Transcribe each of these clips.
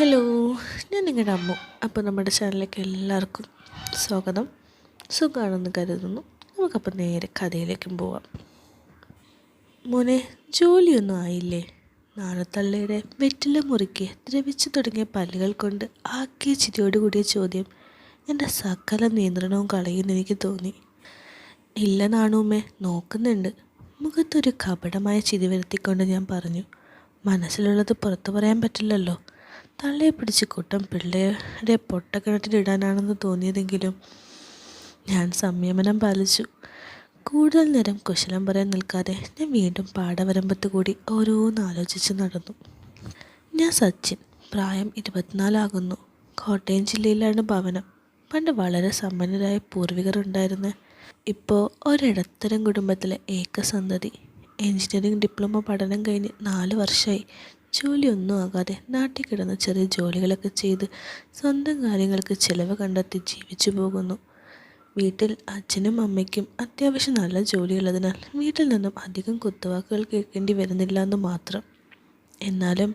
Hello ഞാൻ നിങ്ങളുടെ അമ്മു. അപ്പോൾ നമ്മുടെ ചാനലിലേക്ക് എല്ലാവർക്കും സ്വാഗതം. സുഖമാണെന്ന് കരുതുന്നു. നമുക്കപ്പോൾ നേരെ കഥയിലേക്കും പോവാം. മോനെ ജോലിയൊന്നും ആയില്ലേ? നാണത്തള്ളയുടെ വെറ്റില മുറുക്കി ദ്രവിച്ചു തുടങ്ങിയ പല്ലുകൾ കൊണ്ട് ആക്കിയ ചിരിയോടുകൂടിയ ചോദ്യം. എന്റെ സകല നിയന്ത്രണവും കളയുമെന്ന് എനിക്ക് തോന്നി. ഇല്ല നാണുമേ നോക്കുന്നുണ്ട്. മുഖത്തൊരു കപടമായ ചിരി വരുത്തിക്കൊണ്ട് ഞാൻ പറഞ്ഞു മനസ്സിലുള്ളത് പുറത്തു പറയാൻ പറ്റില്ലല്ലോ. തള്ളയെ പിടിച്ച് കൂട്ടം പിള്ളേരെ പൊട്ടക്കിണറ്റിലിടാനാണെന്ന് തോന്നിയതെങ്കിലും ഞാൻ സംയമനം പാലിച്ചു. കൂടുതൽ നേരം കുശലം പറയാൻ നിൽക്കാതെ ഞാൻ വീണ്ടും പാടവരമ്പത്ത് കൂടി ഓരോന്ന് ആലോചിച്ച് നടന്നു. ഞാൻ സച്ചിൻ പ്രായം ഇരുപത്തിനാലാകുന്നു കോട്ടയം ജില്ലയിലാണ് ഭവനം. പണ്ട് വളരെ സമ്പന്നരായ പൂർവികർ ഉണ്ടായിരുന്ന. ഇപ്പോൾ ഒരിടത്തരം കുടുംബത്തിലെ ഏകസന്തതി. എഞ്ചിനീയറിംഗ് ഡിപ്ലോമ പഠനം കഴിഞ്ഞ് നാല് വർഷമായി ജോലിയൊന്നും ആകാതെ നാട്ടിൽ കിടന്ന് ചെറിയ ജോലികളൊക്കെ ചെയ്ത് സ്വന്തം കാര്യങ്ങൾക്ക് ചിലവ് കണ്ടെത്തി ജീവിച്ചു പോകുന്നു. വീട്ടിൽ അച്ഛനും അമ്മയ്ക്കും അത്യാവശ്യം നല്ല ജോലിയുള്ളതിനാൽ വീട്ടിൽ നിന്നും അധികം കുത്തുവാക്കുകൾ കേൾക്കേണ്ടി വരുന്നില്ല എന്ന് മാത്രം. എന്നാലും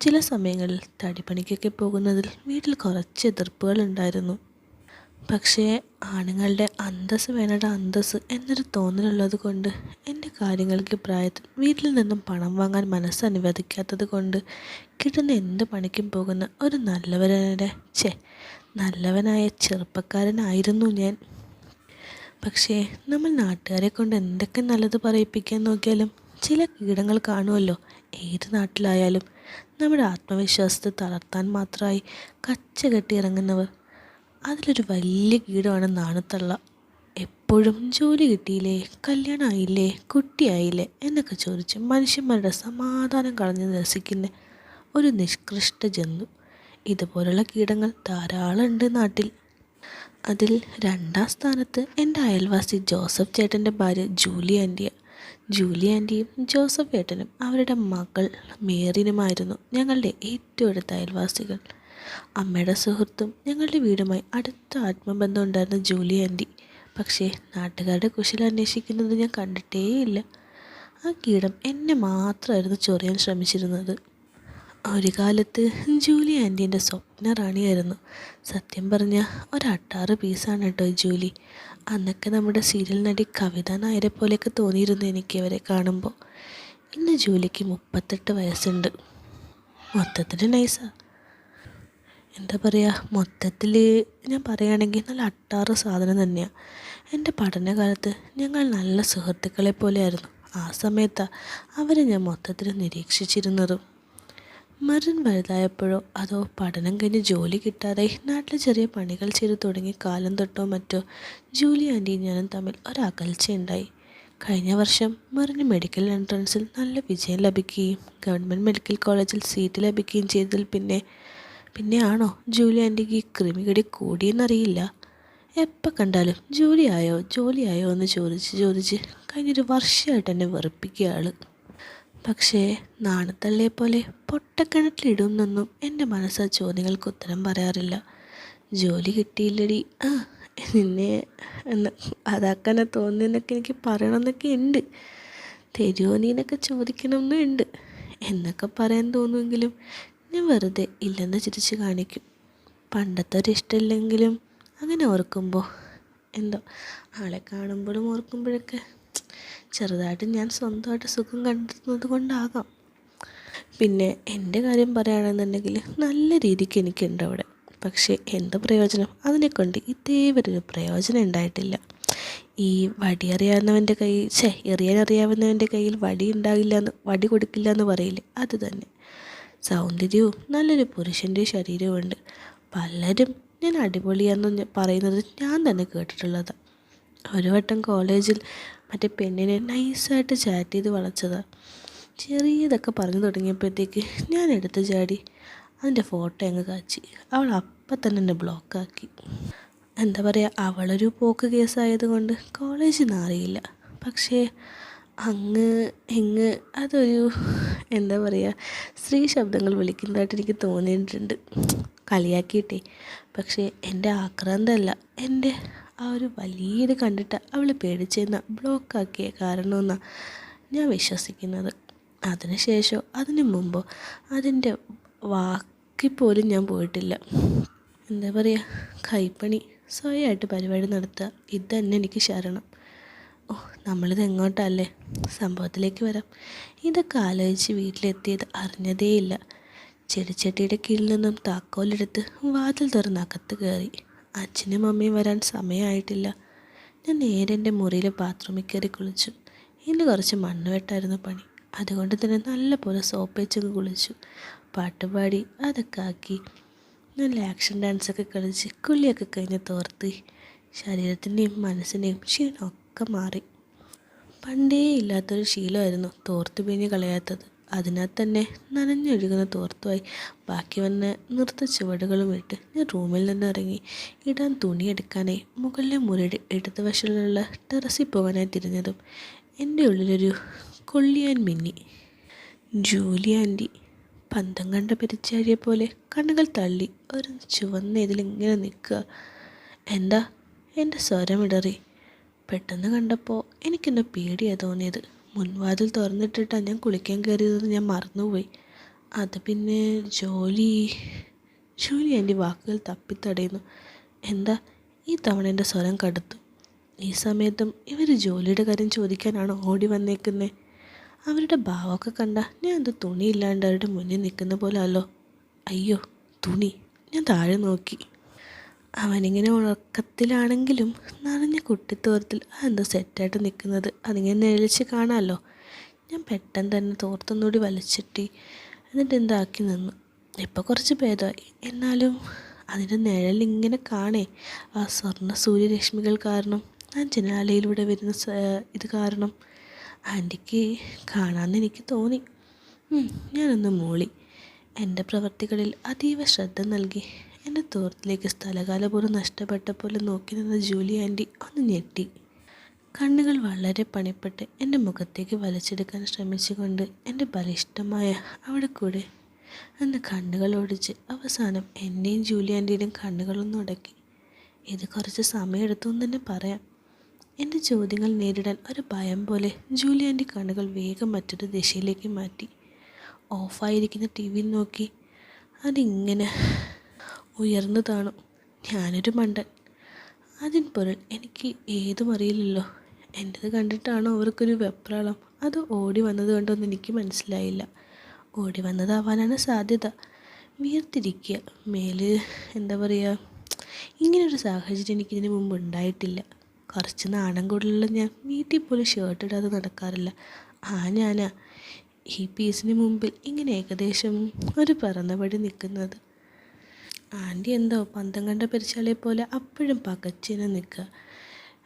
ചില സമയങ്ങളിൽ തടിപ്പണിക്കൊക്കെ പോകുന്നതിൽ വീട്ടിൽ കുറച്ച് എതിർപ്പുകൾ ഉണ്ടായിരുന്നു. പക്ഷേ ആണുങ്ങളുടെ അന്തസ് വേണട അന്തസ് എന്നൊരു തോന്നലുള്ളത് കൊണ്ട് എന്റെ കാര്യങ്ങൾക്ക് പ്രായത്തിൽ വീട്ടിൽ നിന്നും പണം വാങ്ങാൻ മനസ്സ് അനുവദിക്കാത്തത് കൊണ്ട് കിട്ടുന്ന എന്ത് പണിക്കും പോകുന്ന ഒരു നല്ലവരുടെ ചേ നല്ലവനായ ചെറുപ്പക്കാരനായിരുന്നു ഞാൻ. പക്ഷേ നമ്മൾ നാട്ടുകാരെ കൊണ്ട് എന്തൊക്കെ നല്ലത് പറയിപ്പിക്കാൻ നോക്കിയാലും ചില കീടങ്ങൾ കാണുമല്ലോ. ഏത് നാട്ടിലായാലും നമ്മുടെ ആത്മവിശ്വാസത്തെ തളർത്താൻ മാത്രമായി കച്ച കെട്ടി ഇറങ്ങുന്നവർ അതിലൊരു വലിയ കീടമാണ് നാണത്തള്ള. എപ്പോഴും ജോലി കിട്ടിയില്ലേ കല്യാണമായില്ലേ കുട്ടിയായില്ലേ എന്നൊക്കെ ചോദിച്ച് മനുഷ്യന്മാരുടെ സമാധാനം കളഞ്ഞ് രസിക്കുന്ന ഒരു നിഷ്കൃഷ്ട ജന്തു. ഇതുപോലുള്ള കീടങ്ങൾ ധാരാളം ഉണ്ട് നാട്ടിൽ. അതിൽ രണ്ടാം സ്ഥാനത്ത് എന്റെ അയൽവാസി ജോസഫ് ചേട്ടന്റെ ഭാര്യ ജൂലി ആന്റിയ. ജൂലി ആന്റിയും ജോസഫ് ചേട്ടനും അവരുടെ മകൾ മേറിനുമായിരുന്നു ഞങ്ങളുടെ ഏറ്റവും അടുത്ത അയൽവാസികൾ. അമ്മയുടെ സുഹൃത്തും ഞങ്ങളുടെ വീടുമായി അടുത്ത ആത്മബന്ധം ഉണ്ടായിരുന്ന ജൂലി ആന്റി. പക്ഷേ നാട്ടുകാരുടെ കുശലം അന്വേഷിക്കുന്നത് ഞാൻ കണ്ടിട്ടേയില്ല. ആ കീടം എന്നെ മാത്രമായിരുന്നു ചൊറിയാൻ ശ്രമിച്ചിരുന്നത്. ഒരു കാലത്ത് ജൂലി ആന്റീന്റെ സ്വപ്ന റാണിയായിരുന്നു. സത്യം പറഞ്ഞ ഒരട്ടാറ് പീസാണ് കേട്ടോ ജൂലി. അന്നൊക്കെ നമ്മുടെ സീരിയൽ നടി കവിത നായരെ പോലെയൊക്കെ തോന്നിയിരുന്നു എനിക്ക് അവരെ കാണുമ്പോൾ. ഇന്ന് ജൂലിക്ക് മുപ്പത്തെട്ട് വയസ്സുണ്ട്. മൊത്തത്തിൽ നൈസാണ് എന്താ പറയുക മൊത്തത്തിൽ ഞാൻ പറയുകയാണെങ്കിൽ നല്ല അട്ടാറ് സാധനം തന്നെയാണ് എന്റെ പഠനകാലത്ത് ഞങ്ങൾ നല്ല സുഹൃത്തുക്കളെ പോലെയായിരുന്നു. ആ സമയത്താണ് അവരെ ഞാൻ മൊത്തത്തിൽ നിരീക്ഷിച്ചിരുന്നതും. മരൻ വലുതായപ്പോഴോ അതോ പഠനം കഴിഞ്ഞ് ജോലി കിട്ടാതെ നാട്ടിൽ ചെറിയ പണികൾ ചെയ്തു തുടങ്ങി കാലം തൊട്ടോ മറ്റോ ജൂലി ആന്റിയും ഞാനും തമ്മിൽ ഒരകൽച്ചയുണ്ടായി കഴിഞ്ഞ വർഷം മറിന് മെഡിക്കൽ എൻട്രൻസിൽ നല്ല വിജയം ലഭിക്കുകയും ഗവൺമെന്റ് മെഡിക്കൽ കോളേജിൽ സീറ്റ് ലഭിക്കുകയും ചെയ്തതിൽ പിന്നെ പിന്നെ ആണോ ജൂലി ആന്റിക്ക് ഈ ക്രിമികടി കൂടിയെന്നറിയില്ല? എപ്പോൾ കണ്ടാലും ജോലിയായോ ജോലിയായോ എന്ന് ചോദിച്ച് ചോദിച്ച് കഴിഞ്ഞൊരു വർഷമായിട്ട് എന്നെ വെറുപ്പിക്കുക ആൾ. പക്ഷേ നാണത്തള്ളിയെ പോലെ പൊട്ടക്കിണറ്റിലിടുന്നൊന്നും എന്റെ മനസ്സ് ചോദ്യങ്ങൾക്ക് ഉത്തരം പറയാറില്ല. ജോലി കിട്ടിയില്ലടി. ആ നിന്നെ എന്ന് അതാക്കാനെ തോന്നിയെന്നൊക്കെ എനിക്ക് പറയണമെന്നൊക്കെ ഉണ്ട്. തരുമോ നീനൊക്കെ ചോദിക്കണമെന്നും ഉണ്ട്. എന്നൊക്കെ പറയാൻ തോന്നുമെങ്കിലും ഞാൻ വെറുതെ ഇല്ലെന്ന് ചിരിച്ച് കാണിക്കും. പണ്ടത്തെ ഒരു ഇഷ്ടമില്ലെങ്കിലും അങ്ങനെ ഓർക്കുമ്പോൾ എന്തോ ആളെ കാണുമ്പോഴും ഓർക്കുമ്പോഴൊക്കെ ചെറുതായിട്ട് ഞാൻ സ്വന്തമായിട്ട് സുഖം കണ്ടെത്തുന്നത് കൊണ്ടാകാം. പിന്നെ എന്റെ കാര്യം പറയുകയാണെന്നുണ്ടെങ്കിൽ നല്ല രീതിക്ക് എനിക്കുണ്ട് അവിടെ. പക്ഷേ എന്ത് പ്രയോജനം? അതിനെക്കൊണ്ട് ഇതേവരെ ഒരു പ്രയോജനം ഉണ്ടായിട്ടില്ല. ഈ വടി അറിയാവുന്നവന്റെ കയ്യിൽ ഛേ എറിയാൻ അറിയാവുന്നവന്റെ കയ്യിൽ വടി ഉണ്ടാകില്ല എന്ന് വടി കൊടുക്കില്ല എന്ന് പറയില്ലേ? അത് തന്നെ. സൗന്ദര്യവും നല്ലൊരു പുരുഷന്റെ ശരീരവുമുണ്ട്. പലരും ഞാൻ അടിപൊളിയാണെന്ന് പറയുന്നത് ഞാൻ തന്നെ കേട്ടിട്ടുള്ളതാണ് ഒരു വട്ടം കോളേജിൽ മറ്റേ പെണ്ണിനെ നൈസായിട്ട് ചാറ്റ് ചെയ്ത് വളച്ചതാണ് ചെറിയതൊക്കെ പറഞ്ഞു തുടങ്ങിയപ്പോഴത്തേക്ക് ഞാൻ എടുത്ത് ചാടി അതിന്റെ ഫോട്ടോ അങ്ങ് കാച്ചി. അവൾ അപ്പം തന്നെ എന്നെ ബ്ലോക്കാക്കി എന്താ പറയുക അവളൊരു പോക്ക് കേസായതുകൊണ്ട് കോളേജിൽ നിന്ന് അറിയില്ല പക്ഷേ അങ്ങ് ഇങ്ങ് അതൊരു എന്താ പറയുക സ്ത്രീ ശബ്ദങ്ങൾ വിളിക്കുന്നതായിട്ട് എനിക്ക് തോന്നിയിട്ടുണ്ട്. കളിയാക്കിയിട്ടേ. പക്ഷേ എന്റെ ആക്രാന്തമല്ല എന്റെ ആ ഒരു വലിയത് കണ്ടിട്ട് അവൾ പേടിച്ചെന്ന ബ്ലോക്കാക്കിയ കാരണമെന്നാണ് ഞാൻ വിശ്വസിക്കുന്നത്. അതിനുശേഷമോ അതിനു മുമ്പോ അതിന്റെ വാക്കിൽ പോലും ഞാൻ പോയിട്ടില്ല. എന്താ പറയുക കൈപ്പണി സ്വയമായിട്ട് പരിപാടി നടത്തുക ഇത് തന്നെ എനിക്ക് ശരണം. ഓ നമ്മളിത് എങ്ങോട്ടല്ലേ? സംഭവത്തിലേക്ക് വരാം. ഇതൊക്കെ ആലോചിച്ച് വീട്ടിലെത്തിയത് അറിഞ്ഞതേയില്ല. ചെടിച്ചട്ടിയുടെ കീഴിൽ നിന്നും താക്കോലെടുത്ത് വാതിൽ തുറന്ന് അകത്ത് കയറി. അച്ഛനും അമ്മയും വരാൻ സമയമായിട്ടില്ല. ഞാൻ നേരെ എന്റെ മുറിയിലെ ബാത്റൂമിൽ കയറി കുളിച്ചു. ഇന്ന് കുറച്ച് മണ്ണ് വെട്ടായിരുന്നു പണി. അതുകൊണ്ട് തന്നെ നല്ല പോലെ സോപ്പ് വെച്ചൊക്കെ കുളിച്ചു. പാട്ടുപാടി അതൊക്കെ ആക്കി. നല്ല ആക്ഷൻ ഡാൻസൊക്കെ കളിച്ച് കുളിയൊക്കെ കഴിഞ്ഞ് തോർത്ത്. ശരീരത്തിന്റെയും മനസ്സിന്റെയും ക്ഷീണമൊക്കെ മാറി. പണ്ടേ ഇല്ലാത്തൊരു ശീലമായിരുന്നു തോർത്ത് പിഞ്ഞ് കളയാത്തത്. അതിനാൽ തന്നെ നനഞ്ഞൊഴുകുന്ന തോർത്തുമായി ബാക്കി വന്ന നിർത്ത ചുവടുകളും ഇട്ട് ഞാൻ റൂമിൽ നിന്ന് ഇറങ്ങി. ഇടാൻ തുണിയെടുക്കാനായി മുകളിലെ മുറിയുടെ ഇടതുവശമുള്ള ടെറസിൽ പോകാനായി തിരിഞ്ഞതും എന്റെ ഉള്ളിലൊരു കൊള്ളിയാൻ മിന്നി. ജൂലി ആന്റി പന്തം കണ്ട പെരിച്ചാരിയെ പോലെ കണ്ണുകൾ തള്ളി ഒരു ചുവന്ന ഇതിലിങ്ങനെ നിൽക്കുക. എന്താ? എന്റെ സ്വരമിടറി പെട്ടെന്ന് കണ്ടപ്പോൾ എനിക്കെന്നെ പേടിയാണ് തോന്നിയത്. മുൻവാതിൽ തുറന്നിട്ടിട്ടാണ് ഞാൻ കുളിക്കാൻ കയറിയതെന്ന് ഞാൻ മറന്നുപോയി. അത് പിന്നെ ജോലി ജോലി എന്റെ വാക്കുകൾ തപ്പിത്തടയുന്നു എന്താ ഈ തവണ എന്റെ സ്വരം കടുത്തു. ഈ സമയത്തും ഇവർ ജോലിയുടെ കാര്യം ചോദിക്കാനാണ് ഓടി വന്നേക്കുന്നത് അവരുടെ ഭാവമൊക്കെ കണ്ട ഞാൻ എന്ത് തുണിയില്ലാണ്ട് അവരുടെ മുന്നിൽ നിൽക്കുന്ന പോലെ അല്ലോ. അയ്യോ തുണി. ഞാൻ താഴെ നോക്കി. അവനിങ്ങനെ ഉറക്കത്തിലാണെങ്കിലും നനഞ്ഞ കുട്ടിത്തോർത്തിൽ അതെന്തോ സെറ്റായിട്ട് നിൽക്കുന്നത്. അതിങ്ങനെ നിഴലിച്ച് കാണാമല്ലോ. ഞാൻ പെട്ടെന്ന് തന്നെ തോർത്തൊന്നുകൂടി വലിച്ചിട്ടി. എന്നിട്ട് എന്താക്കി നിന്നു? ഇപ്പോൾ കുറച്ച് ഭേദമായി. എന്നാലും അതിന്റെ നിഴലിങ്ങനെ കാണേ. ആ സ്വർണ സൂര്യരശ്മികൾ കാരണം. ആ ജനാലയിലൂടെ വരുന്ന ഇത് കാരണം. ആന്റിക്ക് കാണാമെന്ന് എനിക്ക് തോന്നി. ഞാനൊന്ന് മൂളി. എന്റെ പ്രവർത്തികളിൽ അതീവ ശ്രദ്ധ നൽകി. എന്റെ തോർത്തിലേക്ക് സ്ഥലകാലപൂർവം നഷ്ടപ്പെട്ട പോലെ നോക്കി നിന്ന ജൂലി ആന്റി ഒന്ന് ഞെട്ടി. കണ്ണുകൾ വളരെ പണിപ്പെട്ട് എന്റെ മുഖത്തേക്ക് വലിച്ചെടുക്കാൻ ശ്രമിച്ചുകൊണ്ട് എന്റെ ബലിഷ്ടമായ അവിടെ കൂടെ അന്ന് കണ്ണുകൾ ഒടിച്ച് അവസാനം എന്റെയും ജൂലി ആന്റിയുടെയും കണ്ണുകളൊന്നും ഉടക്കി. ഇത് കുറച്ച് സമയമെടുത്തു എന്ന് തന്നെ പറയാം. എന്റെ ചോദ്യങ്ങൾ നേരിടാൻ ഒരു ഭയം പോലെ ജൂലി ആന്റി കണ്ണുകൾ വേഗം മറ്റൊരു ദിശയിലേക്ക് മാറ്റി. ഓഫായിരിക്കുന്ന ടി വിയിൽ നോക്കി. അതിങ്ങനെ ഉയർന്നു താണു. ഞാനൊരു മണ്ടൻ. അതിന് പൊരുൾ എനിക്ക് ഏതും അറിയില്ലല്ലോ. എന്റെത് കണ്ടിട്ടാണോ അവർക്കൊരു വെപ്രാളം. അത് ഓടി വന്നത് കൊണ്ടൊന്നും എനിക്ക് മനസ്സിലായില്ല. ഓടി വന്നതാവാനാണ് സാധ്യത. വിയർത്തിരിക്കുക. മേൽ എന്താ പറയുക ഇങ്ങനൊരു സാഹചര്യം എനിക്കിതിന് മുമ്പ് ഉണ്ടായിട്ടില്ല. കുറച്ച് നാണം കൂടുതലുള്ള ഞാൻ വീട്ടിൽ പോലും ഷർട്ട് ഇടാതെ നടക്കാറില്ല. ആ ഞാനാ. ഈ പീസിന് മുമ്പിൽ ഇങ്ങനെ ഏകദേശം ഒരു പറന്നപടി നിൽക്കുന്നത്. ആന്റി എന്തോ പന്തം കണ്ട പെരിച്ചാളിയെ പോലെ അപ്പോഴും പകച്ചിനെ നിൽക്കുക.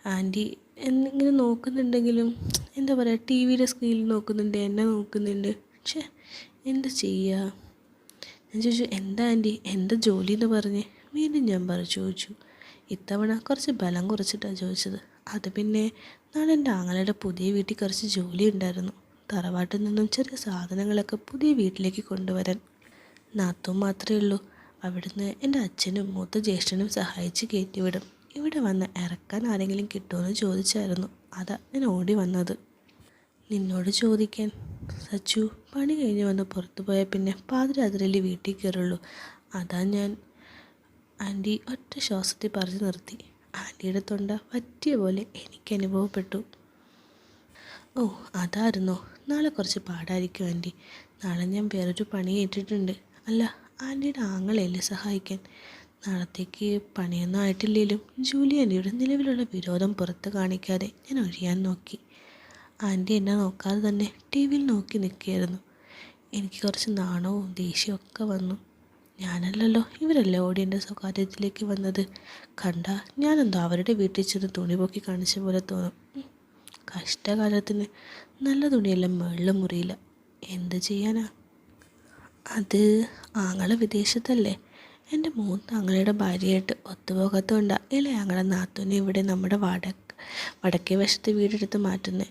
ആന്റി എന്നിങ്ങനെ നോക്കുന്നുണ്ടെങ്കിലും എന്താ പറയുക ടി വിയുടെ സ്ക്രീനിൽ നോക്കുന്നുണ്ട് എന്നെ നോക്കുന്നുണ്ട്. പക്ഷേ എന്താ ചെയ്യുക? ഞാൻ ചോദിച്ചു എന്താ ആന്റി? എന്താ ജോലി എന്ന് പറഞ്ഞ്? വീണ്ടും ഞാൻ പറഞ്ഞു ചോദിച്ചു ഇത്തവണ കുറച്ച് ബലം കുറച്ചിട്ടാണ് ചോദിച്ചത്. അത് പിന്നെ നാളെ എന്റെ ആങ്ങളുടെ പുതിയ വീട്ടിൽ കുറച്ച് ജോലി ഉണ്ടായിരുന്നു. തറവാട്ടിൽ നിന്നും ചെറിയ സാധനങ്ങളൊക്കെ പുതിയ വീട്ടിലേക്ക് കൊണ്ടുവരാൻ നാത്തും മാത്രമേ ഉള്ളൂ. അവിടുന്ന് എന്റെ അച്ഛനും മൂത്ത ജ്യേഷ്ഠനും സഹായിച്ച് കയറ്റിവിടും. ഇവിടെ വന്ന് ഇറക്കാൻ ആരെങ്കിലും കിട്ടുമെന്ന് ചോദിച്ചായിരുന്നു. അതാ ഞാൻ ഓടി വന്നത്. നിന്നോട് ചോദിക്കാൻ. സച്ചു പണി കഴിഞ്ഞ് വന്ന് പുറത്തു പോയാൽ പിന്നെ പാതിരാത്രിയിൽ വീട്ടിൽ കയറുള്ളൂ. അതാ ഞാൻ ആന്റി ഒറ്റ ശ്വാസത്തിൽ പറഞ്ഞു നിർത്തി. ആന്റിയുടെ തൊണ്ട പറ്റിയ പോലെ എനിക്ക് അനുഭവപ്പെട്ടു. ഓ അതായിരുന്നോ? നാളെ കുറച്ച് പാടായിരിക്കും ആന്റി. നാളെ ഞാൻ വേറൊരു പണി ഏറ്റിട്ടുണ്ട്. അല്ല ആന്റിയുടെ ആങ്ങളെയല്ലേ സഹായിക്കാൻ. നാളത്തേക്ക് പണിയൊന്നും ആയിട്ടില്ലെങ്കിലും ജൂലി ആന്റിയുടെ നിലവിലുള്ള വിരോധം പുറത്ത് കാണിക്കാതെ ഞാൻ ഒഴിയാൻ നോക്കി. ആന്റി എന്നെ നോക്കാതെ തന്നെ ടി വിയിൽ നോക്കി നിൽക്കുകയായിരുന്നു. എനിക്ക് കുറച്ച് നാണവും ദേഷ്യവും ഒക്കെ വന്നു. ഞാനല്ലല്ലോ ഇവരല്ലേ ഓടിയന്റെ സ്വകാര്യത്തിലേക്ക് വന്നത്? കണ്ട ഞാനെന്തോ അവരുടെ വീട്ടിൽ ചെന്ന് തുണി പൊക്കി കാണിച്ച പോലെ തോന്നും. കഷ്ടകാലത്തിന് നല്ല തുണിയെല്ലാം മേളിലും മുറിയില്ല എന്ത് ചെയ്യാനാ? അത് ആങ്ങളെ വിദേശത്തല്ലേ? എന്റെ മൂന്ന് ആങ്ങളയുടെ ഭാര്യയായിട്ട് ഒത്തുപോകാത്തതുകൊണ്ടാണ് ഇളയ ആങ്ങളെ നാത്തൂനെ ഇവിടെ നമ്മുടെ വടക്ക് വടക്കേ വശത്ത് വീടെടുത്ത് മാറ്റുന്നേ?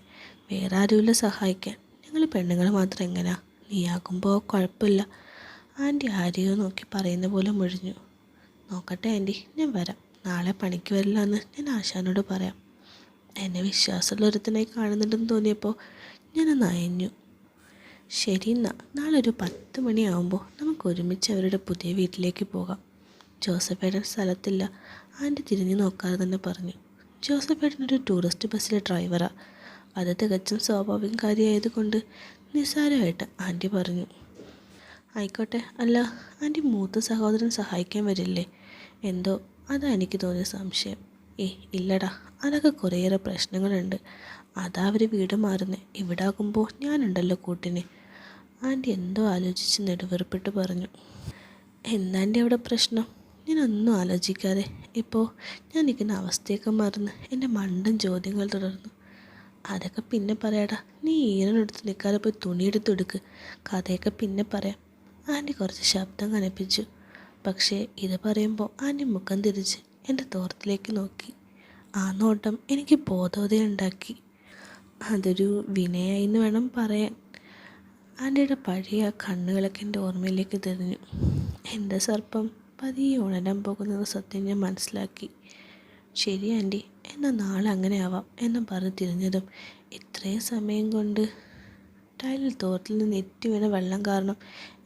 വേറെ ആരുമില്ല സഹായിക്കാൻ. ഞങ്ങൾ പെണ്ണുങ്ങൾ മാത്രം എങ്ങനെയാ നീയാകുമ്പോൾ കുഴപ്പമില്ല. ആന്റി ആരെയോ നോക്കി പറയുന്ന പോലെ മുഴിഞ്ഞു. നോക്കട്ടെ ആന്റി ഞാൻ വരാം. നാളെ പണിക്ക് വരില്ല എന്ന് ഞാൻ ആശാനോട് പറയാം. എന്നെ വിശ്വാസമുള്ള ഒരുത്തനായി കാണുന്നുണ്ടെന്ന് തോന്നിയപ്പോൾ ഞാൻ അയഞ്ഞു. ശരി എന്നാ നാളെ ഒരു പത്ത് മണിയാവുമ്പോൾ നമുക്ക് ഒരുമിച്ച് അവരുടെ പുതിയ വീട്ടിലേക്ക് പോകാം. ജോസഫേട്ടൻ സ്ഥലത്തില്ല. ആന്റി തിരിഞ്ഞു നോക്കാതെ തന്നെ പറഞ്ഞു. ജോസഫേട്ടൻ ഒരു ടൂറിസ്റ്റ് ബസ്സിലെ ഡ്രൈവറാണ് അത് തികച്ചും സ്വാഭാവികം കാര്യമായതുകൊണ്ട് നിസ്സാരമായിട്ട് ആന്റി പറഞ്ഞു. ആയിക്കോട്ടെ അല്ല ആന്റി മൂത്ത സഹോദരൻ സഹായിക്കാൻ വരില്ലേ? എന്തോ അതാ എനിക്ക് തോന്നിയ സംശയം. ഏ ഇല്ലടാ അതൊക്കെ കുറേയേറെ പ്രശ്നങ്ങളുണ്ട്. അതാ അവർ വീട് മാറുന്നത് ഇവിടെ ആകുമ്പോൾ ഞാനുണ്ടല്ലോ കൂട്ടിന്. ആന്റി എന്തോ ആലോചിച്ച് നെടുവെറുപ്പിട്ട് പറഞ്ഞു. എന്താന്റെ അവിടെ പ്രശ്നം? ഞാനൊന്നും ആലോചിക്കാതെ. ഇപ്പോൾ ഞാൻ നിൽക്കുന്ന അവസ്ഥയൊക്കെ മറന്ന്. എന്റെ മണ്ടൻ ചോദ്യങ്ങൾ തുടർന്നു. അതൊക്കെ പിന്നെ പറയാടാ. നീ ഈരനെടുത്ത് നിൽക്കാതെ പോയി തുണിയെടുത്ത് എടുക്ക്. കഥയൊക്കെ പിന്നെ പറയാം. ആന്റി കുറച്ച് ശബ്ദം കനപ്പിച്ചു. പക്ഷേ ഇത് പറയുമ്പോൾ ആന്റി മുഖം തിരിച്ച് എന്റെ തോർത്തിലേക്ക് നോക്കി. ആ നോട്ടം എനിക്ക് ബോധോദയുണ്ടാക്കി അതൊരു വിനയായി എന്ന് വേണം പറയാൻ. ആന്റിയുടെ പഴയ കണ്ണുകളൊക്കെ എന്റെ ഓർമ്മയിലേക്ക് തിരിഞ്ഞു എന്റെ സർപ്പം പതിയെ ഉണരാൻ പോകുന്നത് സത്യം ഞാൻ മനസ്സിലാക്കി. ശരി ആന്റി എന്നാൽ നാളെ അങ്ങനെ ആവാം എന്ന് പറഞ്ഞ് തിരിഞ്ഞതും ഇത്രയും സമയം കൊണ്ട് ടൈലിൽ തോട്ടിൽ നിന്ന് എത്തി വീണ വെള്ളം കാരണം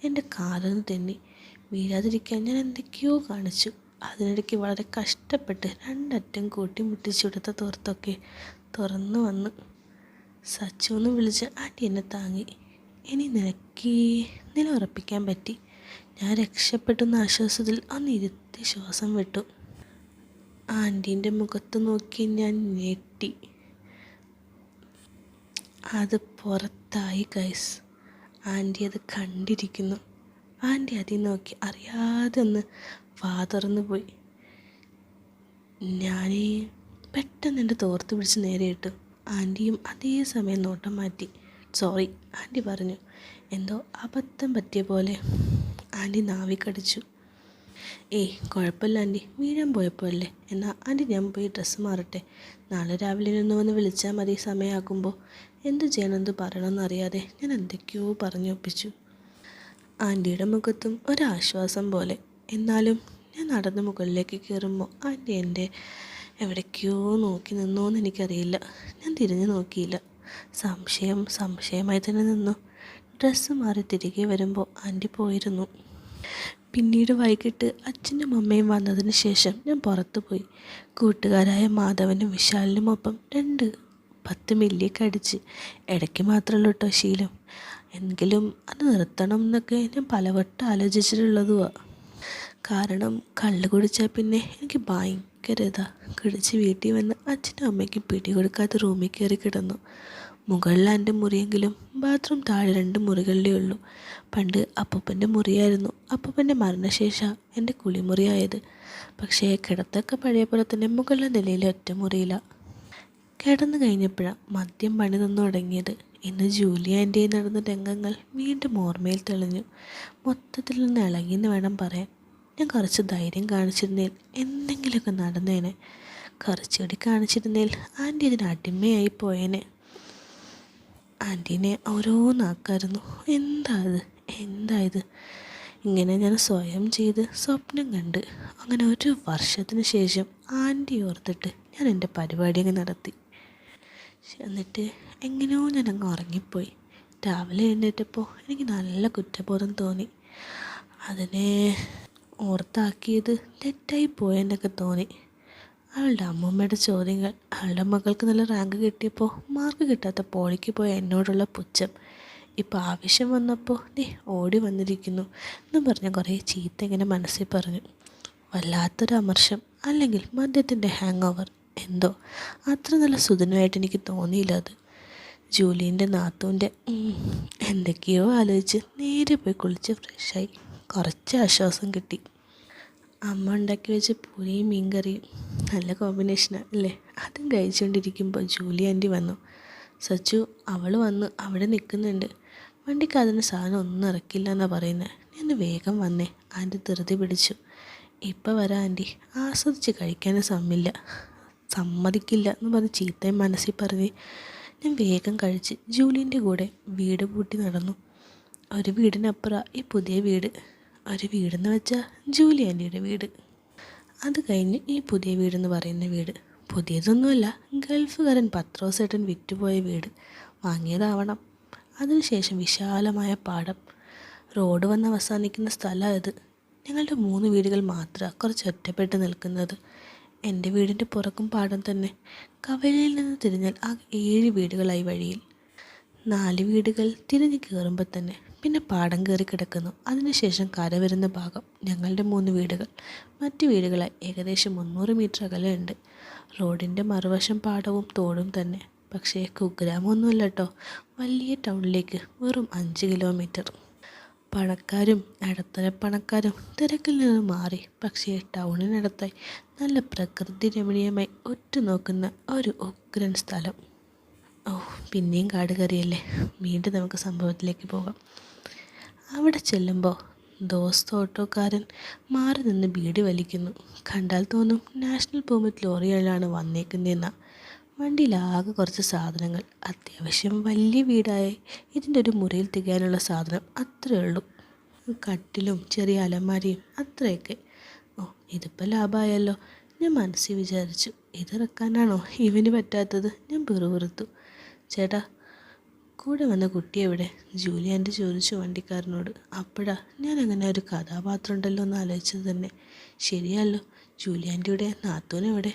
എന്റെ കാലൊന്ന് തെന്നി. വീഴാതിരിക്കാൻ ഞാൻ എന്തൊക്കെയോ കാണിച്ചു. അതിനിടയ്ക്ക് വളരെ കഷ്ടപ്പെട്ട് രണ്ടറ്റം കൂട്ടി മുട്ടിച്ചെടുത്ത തോർത്തൊക്കെ തുറന്നു വന്ന് സച്ചു എന്ന് വിളിച്ച് ആന്റി എന്നെ താങ്ങി. ഇനി നിനക്ക് നില ഉറപ്പിക്കാൻ പറ്റി. ഞാൻ രക്ഷപ്പെട്ടെന്ന ആശ്വാസത്തിൽ അന്ന് ഇരുത്തി ശ്വാസം വിട്ടു. ആന്റീന്റെ മുഖത്ത് നോക്കി ഞാൻ ഞെട്ടി. അത് പുറത്തായി ഗൈസ് ആന്റി അത് കണ്ടിരിക്കുന്നു. ആന്റി അതിൽ നോക്കി അറിയാതെ ഒന്ന് വാതർന്നു പോയി. ഞാൻ പെട്ടെന്ന് എന്റെ തോർത്ത് പിടിച്ച് നേരെ ഇട്ടു. ആന്റിയും അതേ സമയം നോട്ടം മാറ്റി. സോറി ആന്റി പറഞ്ഞു. എന്തോ അബദ്ധം പറ്റിയ പോലെ. ആന്റി നാവിക്കടിച്ചു. ഏയ് കുഴപ്പമില്ല ആന്റി വീഴാൻ പോയപ്പോൾ അല്ലേ എന്നാൽ ആന്റി ഞാൻ പോയി ഡ്രസ്സ് മാറട്ടെ. നാളെ രാവിലെ ഒന്ന് വന്ന് വിളിച്ചാൽ മതി സമയമാകുമ്പോൾ എന്ത് ചെയ്യണമെന്ന് പറയണമെന്നറിയാതെ ഞാൻ എന്തൊക്കെയോ പറഞ്ഞൊപ്പിച്ചു ആന്റിയുടെ മുഖത്തും ഒരാശ്വാസം പോലെ. എന്നാലും ഞാൻ നടന്ന് മുകളിലേക്ക് കയറുമ്പോൾ ആന്റി എന്റെ എവിടേക്കോ നോക്കി നിന്നോന്ന് എനിക്കറിയില്ല. ഞാൻ തിരിഞ്ഞു നോക്കിയില്ല. സംശയം സംശയമായി തന്നെ നിന്നു. ഡ്രസ്സ് മാറി തിരികെ വരുമ്പോൾ ആന്റി പോയിരുന്നു. പിന്നീട് വൈകിട്ട് അച്ഛനും അമ്മയും വന്നതിന് ശേഷം ഞാൻ പുറത്തു പോയി. കൂട്ടുകാരായ മാധവനും വിശാലിനും ഒപ്പം രണ്ട് പത്ത് മില്ലിയൊക്കെ അടിച്ച് ഇടയ്ക്ക് മാത്രമല്ല കേട്ടോ ശീലം. എങ്കിലും അത് നിർത്തണം എന്നൊക്കെ ഞാൻ പലവട്ടം ആലോചിച്ചിട്ടുള്ളതുവാ. കാരണം കള്ള് കുടിച്ചാൽ പിന്നെ എനിക്ക് ഭയങ്കര ഇതാ. കുടിച്ച് വീട്ടിൽ വന്ന് അച്ഛനും അമ്മയ്ക്കും പിടി കൊടുക്കാത്ത റൂമിൽ കയറി കിടന്നു. മുകളിൽ എന്റെ മുറിയെങ്കിലും ബാത്റൂം താഴെ രണ്ട് മുറികളിലേ ഉള്ളൂ. പണ്ട് അപ്പൂപ്പന്റെ മുറിയായിരുന്നു. അപ്പൂപ്പന്റെ മരണശേഷം എന്റെ കുളിമുറിയായത്. പക്ഷേ കിടത്തൊക്കെ പഴയ പോലെ തന്നെ മുകളിലെ നിലയിലെ ഒറ്റ മുറിയില്ല കിടന്നു കഴിഞ്ഞപ്പോഴാണ് മദ്യം പണി തന്നു തുടങ്ങിയത്. ഇന്ന് ജൂലിയാന്റെ നടന്ന രംഗങ്ങൾ വീണ്ടും ഓർമ്മയിൽ തെളിഞ്ഞു. മൊത്തത്തിൽ നിന്ന് ഇളകിയെന്ന് വേണം പറയാൻ. ഞാൻ കുറച്ച് ധൈര്യം കാണിച്ചിരുന്നേൽ എന്തെങ്കിലുമൊക്കെ നടന്നേനെ. കുറച്ചുകൂടി കാണിച്ചിരുന്നേൽ ആന്റി അതിന് അടിമയായി പോയേനെ. ആന്റീനെ ഓരോന്നാക്കായിരുന്നു. എന്താ ഇത്? എന്താ ഇത്? ഇങ്ങനെ ഞാൻ സ്വയം ചെയ്ത് സ്വപ്നം കണ്ട് അങ്ങനെ ഒരു വർഷത്തിന് ശേഷം ആന്റി ഓർത്തിട്ട് ഞാൻ എന്റെ പരിപാടി അങ്ങ് നടത്തി. എന്നിട്ട് എങ്ങനെയോ ഞാൻ അങ്ങ് ഉറങ്ങിപ്പോയി. രാവിലെ എഴുന്നേറ്റപ്പോൾ എനിക്ക് നല്ല കുറ്റബോധം തോന്നി. അതിനെ ഓർത്താക്കിയത് തെറ്റായി പോയെന്നൊക്കെ തോന്നി. അവളുടെ അമ്മൂമ്മയുടെ ചോദ്യങ്ങൾ. അവളുടെ മകൾക്ക് നല്ല റാങ്ക് കിട്ടിയപ്പോൾ മാർക്ക് കിട്ടാത്ത പോളിക്ക് പോയ എന്നോടുള്ള പുച്ഛം. ഇപ്പോൾ ആവശ്യം വന്നപ്പോൾ നീ ഓടി വന്നിരിക്കുന്നു എന്നും പറഞ്ഞ കുറേ ചീത്ത ഇങ്ങനെ മനസ്സിൽ പറഞ്ഞു. വല്ലാത്തൊരു അമർഷം അല്ലെങ്കിൽ മദ്യത്തിന്റെ ഹാങ് ഓവർ എന്തോ? അത്ര നല്ല സുധനമായിട്ട് എനിക്ക് തോന്നിയില്ല അത്. ജൂലിന്റെ നാത്തൂന്റെ എന്തൊക്കെയോ ആലോചിച്ച് നേരെ പോയി കുളിച്ച് ഫ്രഷായി കുറച്ച് ആശ്വാസം കിട്ടി. അമ്മ ഉണ്ടാക്കി വെച്ച പൂരിയും മീൻകറിയും. നല്ല കോമ്പിനേഷനാണ് അല്ലേ? അതും കഴിച്ചുകൊണ്ടിരിക്കുമ്പോൾ ജൂലി ആന്റി വന്നു. സച്ചു അവൾ വന്ന് അവിടെ നിൽക്കുന്നുണ്ട് വണ്ടിക്ക് അതിന് സാധനം ഒന്നും ഇറക്കില്ല എന്നാണ് പറയുന്നത് ഞാൻ വേഗം വന്നേ ആന്റി ധൃതി പിടിച്ചു. ഇപ്പം വരാം ആന്റി ആസ്വദിച്ച് കഴിക്കാനും സമ്മില്ല സമ്മതിക്കില്ല എന്ന് പറഞ്ഞ് ചീത്തയും മനസ്സിൽ പറഞ്ഞ് ഞാൻ വേഗം കഴിച്ച് ജൂലിന്റെ കൂടെ വീട് പൂട്ടി നടന്നു. ഒരു വീടിനപ്പുറം ഈ പുതിയ വീട്. ഒരു വീടെന്ന് വെച്ചാൽ ജൂലി ആന്റിയുടെ വീട്. അത് കഴിഞ്ഞ് ഈ പുതിയ വീടെന്ന് പറയുന്ന വീട്. പുതിയതൊന്നുമല്ല ഗൾഫുകാരൻ പത്രോസേട്ടൻ വിറ്റുപോയ വീട്. വാങ്ങിയതാവണം. അതിനുശേഷം വിശാലമായ പാടം. റോഡ് വന്ന് അവസാനിക്കുന്ന സ്ഥലം ഇത് ഞങ്ങളുടെ മൂന്ന് വീടുകൾ മാത്രം കുറച്ച് ഒറ്റപ്പെട്ട് നിൽക്കുന്നത്. എന്റെ വീടിന്റെ പുറക്കും പാടം തന്നെ. കവലയിൽ നിന്ന് തിരിഞ്ഞാൽ ആ ഏഴ് വീടുകളായി വഴിയിൽ. നാല് വീടുകൾ തിരിഞ്ഞ് കയറുമ്പോൾ തന്നെ പിന്നെ പാടം കയറി കിടക്കുന്നു. അതിനുശേഷം കര വരുന്ന ഭാഗം ഞങ്ങളുടെ മൂന്ന് വീടുകൾ. മറ്റു വീടുകളായി ഏകദേശം മുന്നൂറ് മീറ്റർ അകലെയുണ്ട്. റോഡിന്റെ മറുവശം പാടവും തോടും തന്നെ. പക്ഷേ കുഗ്രാമമൊന്നുമല്ല കേട്ടോ വലിയ ടൗണിലേക്ക് വെറും അഞ്ച് കിലോമീറ്റർ പണക്കാരും ഇടത്തര പണക്കാരും തിരക്കിൽ നിന്ന് മാറി. പക്ഷേ ടൗണിനടുത്തായി നല്ല പ്രകൃതി രമണീയമായി ഒറ്റുനോക്കുന്ന ഒരു ഉഗ്രൻ സ്ഥലം. ഓ പിന്നെയും കാട് കയറിയല്ലേ? വീണ്ടും നമുക്ക് സംഭവത്തിലേക്ക് പോകാം. അവിടെ ചെല്ലുമ്പോൾ ദോസ്ത് ഓട്ടോക്കാരൻ മാറി നിന്ന് ബീഡി വലിക്കുന്നു. കണ്ടാൽ തോന്നും നാഷണൽ പെർമിറ്റ് ലോറികളിലാണ് വന്നേക്കുന്നതെന്ന വണ്ടിയിലാകെ കുറച്ച് സാധനങ്ങൾ. അത്യാവശ്യം വലിയ വീടായി. ഇതിന്റെ ഒരു മുറിയിൽ തികയാനുള്ള സാധനം അത്രയേ ഉള്ളൂ. കട്ടിലും ചെറിയ അലമാരിയും അത്രയൊക്കെ. ഓ ഇതിപ്പോൾ ലാഭമായല്ലോ ഞാൻ മനസ്സിൽ വിചാരിച്ചു ഇതിറക്കാനാണോ? ഇവന് പറ്റാത്തത്. ഞാൻ പിറുപിറുത്തു ചേട്ടാ കൂടെ വന്ന കുട്ടി എവിടെ? ജൂലിയാന്റെ ചോദിച്ചു വണ്ടിക്കാരനോട്. അപ്പോഴാ ഞാൻ അങ്ങനെ ഒരു കഥാപാത്രം ഉണ്ടല്ലോ എന്ന് ആലോചിച്ചത് തന്നെ. ശരിയല്ലോ ജൂലിയാന്റെയുടെ എവിടെ?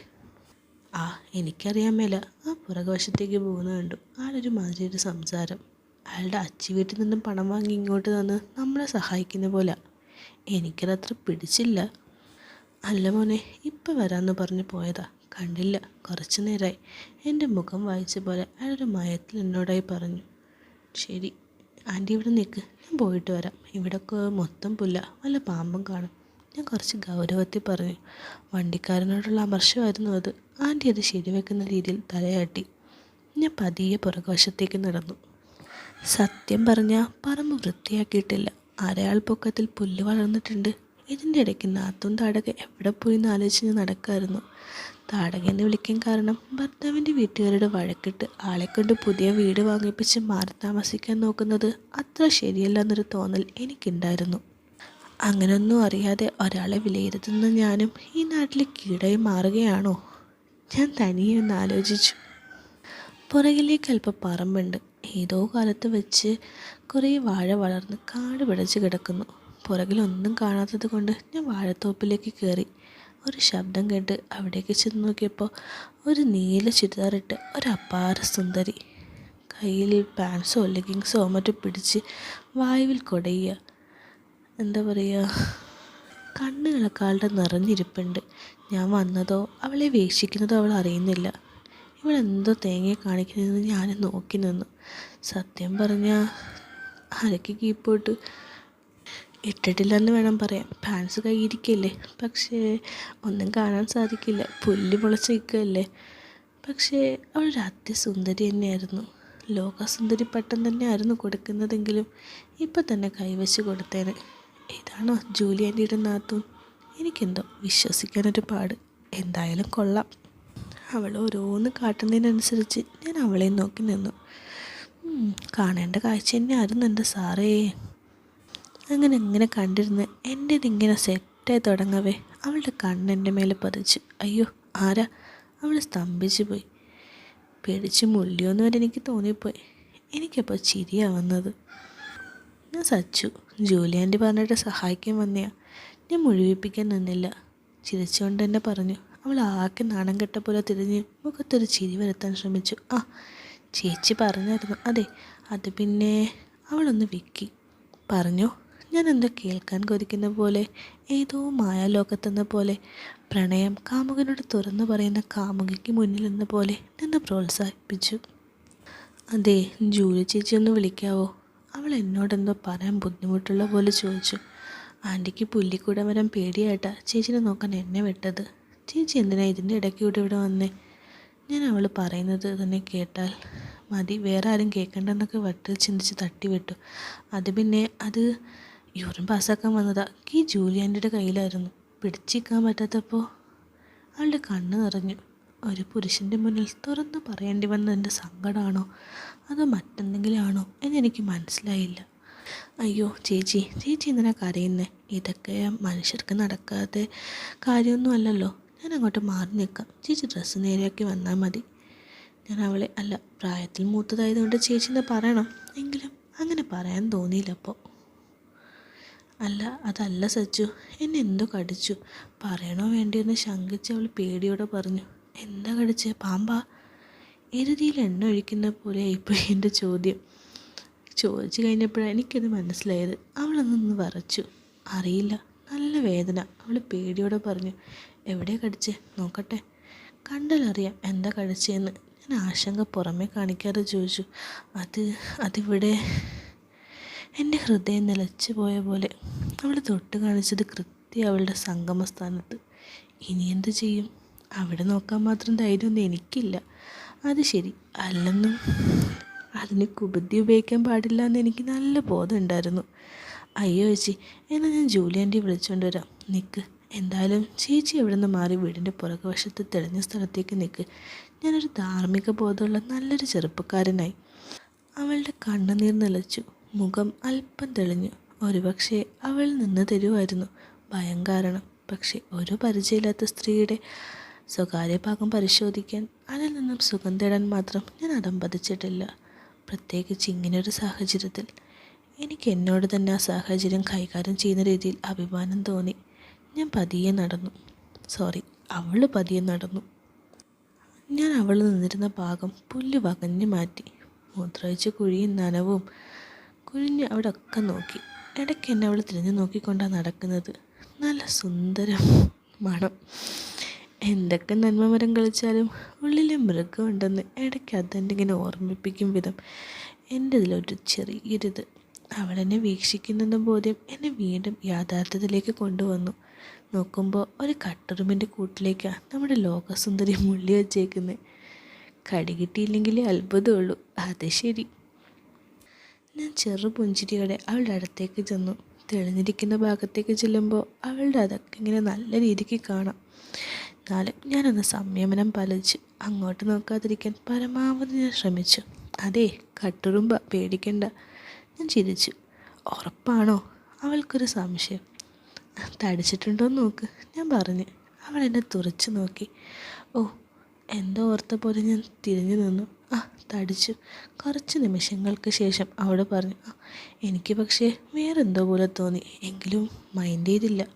ആ എനിക്കറിയാൻ മേല. ആ പുറകുവശത്തേക്ക് പോകുന്ന കണ്ടു. ആളൊരു മാതിരി ഒരു സംസാരം. അയാളുടെ അച്ചി വീട്ടിൽ നിന്നും പണം വാങ്ങി ഇങ്ങോട്ട് തന്ന് നമ്മളെ സഹായിക്കുന്ന പോലെ. എനിക്കതത്ര പിടിച്ചില്ല. അല്ല മോനെ ഇപ്പം വരാമെന്ന് പറഞ്ഞ് പോയതാ. കണ്ടില്ല കുറച്ചു നേരമായി എന്റെ മുഖം വായിച്ച പോലെ അയാളൊരു മയത്തിൽ എന്നോടായി പറഞ്ഞു. ശരി ആന്റി ഇവിടെ നിൽക്ക് ഞാൻ പോയിട്ട് വരാം. ഇവിടൊക്കെ മൊത്തം പുല്ല. വല്ല പാമ്പും കാണും. ഞാൻ കുറച്ച് ഗൗരവത്തിൽ പറഞ്ഞു. വണ്ടിക്കാരനോടുള്ള അമർഷമായിരുന്നു അത്. ആന്റി അത് ശരിവെക്കുന്ന രീതിയിൽ തലയാട്ടി. ഞാൻ പതിയെ പുറകുവശത്തേക്ക് നടന്നു. സത്യം പറഞ്ഞാൽ പറമ്പ് വൃത്തിയാക്കിയിട്ടില്ല. അരയാൾ പൊക്കത്തിൽ പുല്ല് വളർന്നിട്ടുണ്ട്. ഇതിന്റെ ഇടയ്ക്ക് നാത്തും താടക എവിടെ പോയി എന്ന് ആലോചിച്ച് നടക്കായിരുന്നു. താടക എന്ന് വിളിക്കാൻ കാരണം ഭർത്താവിന്റെ വീട്ടുകാരുടെ വഴക്കിട്ട് ആളെ കൊണ്ട് പുതിയ വീട് വാങ്ങിപ്പിച്ച് മാറി താമസിക്കാൻ നോക്കുന്നത് അത്ര ശരിയല്ല എന്നൊരു തോന്നൽ എനിക്കുണ്ടായിരുന്നു. അങ്ങനൊന്നും അറിയാതെ ഒരാളെ വിലയിരുത്തുന്ന ഞാനും ഈ നാട്ടിലെ കീടായി മാറുകയാണോ? ഞാൻ തനിയെ ഒന്ന് ആലോചിച്ചു. പുറകിലേക്ക് അല്പം പറമ്പുണ്ട്. ഏതോ കാലത്ത് വെച്ച് കുറേ വാഴ വളർന്ന് കാട് പിടച്ച് കിടക്കുന്നു. പുറകിലൊന്നും കാണാത്തത് കൊണ്ട് ഞാൻ വാഴത്തോപ്പിലേക്ക് കയറി ഒരു ശബ്ദം കേട്ട് അവിടേക്ക് ചെന്ന് നോക്കിയപ്പോൾ ഒരു നീല ചുരിദാറിട്ട് ഒരു അപാര സുന്ദരി. കയ്യിൽ പാൻസോ ലെഗിങ്സോ മറ്റോ പിടിച്ച് വായുവിൽ കൊടയുക. എന്താ പറയുക? കണ്ണുകളൊക്കെ ആളുടെ നിറഞ്ഞിരിപ്പുണ്ട്. ഞാൻ വന്നതോ അവളെ വീക്ഷിക്കുന്നതോ അവൾ അറിയുന്നില്ല. ഇവളെന്തോ തേങ്ങയെ കാണിക്കുന്നതെന്ന് ഞാൻ നോക്കി നിന്നു. സത്യം പറഞ്ഞാൽ അരക്ക് കീപ്പോട്ട് ഇട്ടിട്ടില്ലെന്ന് വേണം പറയാം പാൻസ് കയ്യിരിക്കല്ലേ പക്ഷേ ഒന്നും കാണാൻ സാധിക്കില്ല. പുല്ല് മുളച്ച് പക്ഷേ അവളൊരു അതിസുന്ദരി തന്നെയായിരുന്നു. ലോകസുന്ദരി പെട്ടെന്ന് തന്നെ ആയിരുന്നു കൊടുക്കുന്നതെങ്കിലും ഇപ്പം തന്നെ കൈവച്ച് കൊടുത്തേനെ. ഇതാണോ ജൂലിയാന്റിയുടെ നാത്തും എനിക്കെന്തോ വിശ്വസിക്കാനൊരു പാട്. എന്തായാലും കൊള്ളാം. അവൾ ഓരോന്ന് കാട്ടുന്നതിനനുസരിച്ച് ഞാൻ അവളെ നോക്കി നിന്നു. കാണേണ്ട കാഴ്ച തന്നെയായിരുന്നു എന്റെ സാറേ. അങ്ങനെ അങ്ങനെ കണ്ടിരുന്ന് എന്റെ ഇതിങ്ങനെ സെറ്റായി തുടങ്ങവേ. അവളുടെ കണ്ണെന്റെ മേലെ പതിച്ചു. അയ്യോ ആരാ? അവൾ സ്തംഭിച്ചു പോയി. പേടിച്ച് മുള്ളിയോന്ന് വരെ എനിക്ക് തോന്നിപ്പോയി. എനിക്കപ്പോൾ ചിരിയാവുന്നത് ഞാൻ സച്ചു ജൂലിയാന്റെ പറഞ്ഞിട്ട് സഹായിക്കാൻ വന്നയാ. ഞാൻ മുഴുവിപ്പിക്കാൻ നിന്നില്ല. ചിരിച്ചുകൊണ്ട് തന്നെ പറഞ്ഞു. അവൾ ആകെ നാണം കെട്ട പോലെ തിരിഞ്ഞ് മുഖത്തൊരു ചിരി വരുത്താൻ ശ്രമിച്ചു. ആ ചേച്ചി പറഞ്ഞായിരുന്നു. അതെ അത് പിന്നെ അവളൊന്ന് വിക്കി. പറഞ്ഞു ഞാൻ എന്താ കേൾക്കാൻ കൊതിക്കുന്ന പോലെ ഏതോ മായാലോകത്തെന്ന പോലെ പ്രണയം കാമുകനോട് തുറന്നു പറയുന്ന കാമുകയ്ക്ക് മുന്നിൽ എന്ന പോലെ നിന്ന് പ്രോത്സാഹിപ്പിച്ചു. അതെ ജൂലി ചേച്ചി ഒന്ന് വിളിക്കാവോ? അവൾ എന്നോടെന്തോ പറയാൻ ബുദ്ധിമുട്ടുള്ള പോലെ ചോദിച്ചു. ആന്റിക്ക് പുല്ലിക്കൂടെ വരാൻ പേടിയായിട്ടാ ചേച്ചിനെ നോക്കാൻ എന്നെ വിട്ടത്. ചേച്ചി എന്തിനാ ഇതിന്റെ ഇടയ്ക്ക് കൂടെ ഇവിടെ വന്നേ? ഞാൻ അവൾ പറയുന്നത് തന്നെ കേട്ടാൽ മതി. വേറെ ആരും കേൾക്കണ്ടെന്നൊക്കെ വട്ടിൽ ചിന്തിച്ച് തട്ടിവിട്ടു. അത് പിന്നെ അത് യൂറിൻ പാസ്സാക്കാൻ വന്നതാ. കീ ജൂലിയാന്റെ കയ്യിലായിരുന്നു. പിടിച്ചിരിക്കാൻ പറ്റാത്തപ്പോൾ അവളുടെ കണ്ണ് നിറഞ്ഞു. ഒരു പുരുഷന്റെ മുന്നിൽ തുറന്നു പറയേണ്ടി വന്നതിന്റെ സങ്കടമാണോ അതോ മറ്റെന്തെങ്കിലും ആണോ എന്നെനിക്ക് മനസ്സിലായില്ല. അയ്യോ ചേച്ചി ചേച്ചി എന്തിനാ കരയുന്നേ? ഇതൊക്കെ മനുഷ്യർക്ക് നടക്കാതെ കാര്യമൊന്നും അല്ലല്ലോ. ഞാൻ അങ്ങോട്ട് മാറി നിൽക്കാം. ചേച്ചി ഡ്രസ്സ് നേരെയാക്കി വന്നാൽ മതി. ഞാൻ അവളെ അല്ല പ്രായത്തിൽ മൂത്തതായതുകൊണ്ട് ചേച്ചി എന്ന് പറയണം? എങ്കിലും അങ്ങനെ പറയാൻ തോന്നിയില്ല അപ്പോൾ അല്ല അതല്ല സച്ചു. എന്നെ എന്തോ കടിച്ചു? പറയണോ വേണ്ടിയെന്ന് ശങ്കിച്ച് അവൾ പേടിയോടെ പറഞ്ഞു. എന്താ കടിച്ചേ പാമ്പാ? എരുതിയിൽ എണ്ണ ഒഴിക്കുന്ന പോലെ ഇപ്പോൾ എന്റെ ചോദ്യം. ചോദിച്ചു കഴിഞ്ഞപ്പോഴാണ് എനിക്കത് മനസ്സിലായത്. അവളൊന്നൊന്ന് വരച്ചു. അറിയില്ല. നല്ല വേദന. അവൾ പേടിയോടെ പറഞ്ഞു. എവിടെ കടിച്ചേ? നോക്കട്ടെ. കണ്ടാലറിയാം എന്താ കടിച്ചതെന്ന് ഞാൻ ആശങ്ക പുറമേ കാണിക്കാതെ ചോദിച്ചു. അത് അതിവിടെ എന്റെ ഹൃദയം നിലച്ചുപോയ പോലെ അവൾ തൊട്ട് കാണിച്ചത് കൃത്യം അവളുടെ സംഗമസ്ഥാനത്ത്. ഇനി എന്ത് ചെയ്യും? അവിടെ നോക്കാൻ മാത്രം ധൈര്യമൊന്നും എനിക്കില്ല. അത് ശരി. അല്ലെന്നും അതിന് കുബുദ്ധി ഉപയോഗിക്കാൻ പാടില്ല എന്ന് എനിക്ക് നല്ല ബോധമുണ്ടായിരുന്നു അയ്യോ ചേച്ചി എന്നാൽ ഞാൻ ജൂലിയന്റെ വിളിച്ചുകൊണ്ട് വരാം. നിൽക്ക് എന്തായാലും ചേച്ചി എവിടെ നിന്ന് മാറി വീടിന്റെ പുറകുവശത്ത് തെളിഞ്ഞ സ്ഥലത്തേക്ക് നിൽക്ക് ഞാനൊരു ധാർമ്മിക ബോധമുള്ള നല്ലൊരു ചെറുപ്പക്കാരനായി. അവളുടെ കണ്ണുനീർ നിലച്ചു. മുഖം അല്പം തെളിഞ്ഞു. ഒരുപക്ഷെ അവൾ നിന്ന് തരുമായിരുന്നു. ഭയം കാരണം. പക്ഷെ ഒരു പരിചയമില്ലാത്ത സ്ത്രീയുടെ സ്വകാര്യ ഭാഗം പരിശോധിക്കാൻ അതിൽ നിന്നും സുഖം തേടാൻ മാത്രം ഞാൻ അടംപതിച്ചിട്ടില്ല പ്രത്യേകിച്ച് ഇങ്ങനൊരു സാഹചര്യത്തിൽ എനിക്ക് എന്നോട് തന്നെ ആ സാഹചര്യം കൈകാര്യം ചെയ്യുന്ന രീതിയിൽ അഭിമാനം തോന്നി. ഞാൻ പതിയെ നടന്നു. സോറി അവൾ പതിയെ നടന്നു. ഞാൻ അവൾ നിന്നിരുന്ന ഭാഗം പുല്ല് വകഞ്ഞു മാറ്റി. മൂത്രമൊഴിച്ച് കുഴിയും നനവും കുഴിഞ്ഞ് അവിടെ ഒക്കെ നോക്കി. ഇടയ്ക്ക് എന്നെ അവൾ തിരിഞ്ഞു നോക്കിക്കൊണ്ടാണ് നടക്കുന്നത്. നല്ല സുന്ദരം മണം. എന്തൊക്കെ നന്മമരം കളിച്ചാലും ഉള്ളിലെ മൃഗമുണ്ടെന്ന് ഇടയ്ക്ക് ഇങ്ങനെ ഓർമ്മിപ്പിക്കും വിധം. എന്റെ ഇതിലൊരു ചെറിയൊരിത്. അവളെന്നെ വീക്ഷിക്കുന്നെന്ന ബോധ്യം എന്നെ വീണ്ടും യാഥാർത്ഥ്യത്തിലേക്ക് കൊണ്ടുവന്നു. നോക്കുമ്പോൾ ഒരു കട്ടുറുമ്പിന്റെ കൂട്ടിലേക്കാണ് നമ്മുടെ ലോകസുന്ദരി മുള്ളി വച്ചേക്കുന്നത് കടി കിട്ടിയില്ലെങ്കിലേ അത്ഭുതമുള്ളൂ. അത് ശരി. ഞാൻ ചെറു പുഞ്ചിരിയോടെ അവളുടെ അടുത്തേക്ക് ചെന്നു. തെളിഞ്ഞിരിക്കുന്ന ഭാഗത്തേക്ക് ചെല്ലുമ്പോൾ അവളുടെ അതൊക്കെ ഇങ്ങനെ നല്ല രീതിക്ക് കാണാം. എന്നാലും ഞാനൊന്ന് സംയമനം പാലിച്ച് അങ്ങോട്ട് നോക്കാതിരിക്കാൻ പരമാവധി ഞാൻ ശ്രമിച്ചു. അതെ കട്ടുറുമ്പ പേടിക്കണ്ട. ഞാൻ ചിരിച്ചു. ഉറപ്പാണോ? അവൾക്കൊരു സംശയം. തടിച്ചിട്ടുണ്ടോ നോക്ക്. ഞാൻ പറഞ്ഞു. അവൾ എന്നെ തുറച്ചു നോക്കി. ഓ എന്തോ ഓർത്ത പോലെ ഞാൻ തിരിഞ്ഞു നിന്നു. തടിച്ചു കുറച്ച് നിമിഷങ്ങൾക്ക് ശേഷം അവൾ പറഞ്ഞു എനിക്ക് പക്ഷേ വേറെന്തോ പോലെ തോന്നി എങ്കിലും മൈൻഡ് ചെയ്തില്ല.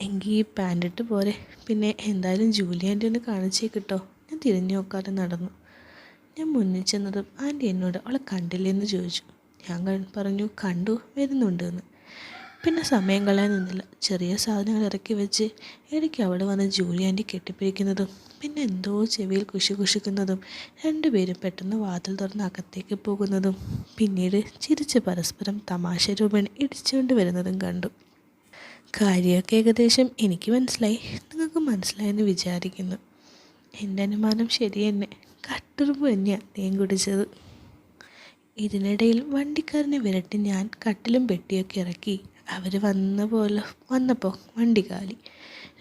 എങ്കിൽ ഈ പാന്റിട്ട് പോരെ. പിന്നെ എന്തായാലും ജൂലി ആന്റി ഒന്ന് കാണിച്ചേ കിട്ടോ ഞാൻ തിരിഞ്ഞു നോക്കാതെ നടന്നു. ഞാൻ മുന്നിൽ ചെന്നതും ആന്റി എന്നോട് അവളെ കണ്ടില്ലെന്ന് ചോദിച്ചു. ഞാൻ പറഞ്ഞു കണ്ടു വരുന്നുണ്ട് എന്ന് പിന്നെ സമയം കളയാൻ നിന്നില്ല. ചെറിയ സാധനങ്ങൾ ഇറക്കി വെച്ച് ഇടയ്ക്ക് അവിടെ വന്ന് ജൂലി ആന്റി കെട്ടിപ്പിടിക്കുന്നതും പിന്നെ എന്തോ ചെവിയിൽ കുശി കുശിക്കുന്നതും രണ്ടുപേരും പെട്ടെന്ന് വാതിൽ തുറന്ന് അകത്തേക്ക് പോകുന്നതും പിന്നീട് ചിരിച്ച് പരസ്പരം തമാശ രൂപേണ ഇടിച്ചുകൊണ്ട് വരുന്നതും കണ്ടു. കാര്യമൊക്കെ ഏകദേശം എനിക്ക് മനസ്സിലായി. നിങ്ങൾക്ക് മനസ്സിലായെന്ന് വിചാരിക്കുന്നു. എന്റെ അനുമാനം ശരി തന്നെ. കട്ടുറുമ്പ് തന്നെയാണ് തേൻ കുടിച്ചത്. ഇതിനിടയിൽ വണ്ടിക്കാരനെ വിരട്ടി ഞാൻ കട്ടിലും പെട്ടിയൊക്കെ ഇറക്കി അവർ വന്ന പോലെ വന്നപ്പോൾ വണ്ടി കാലി.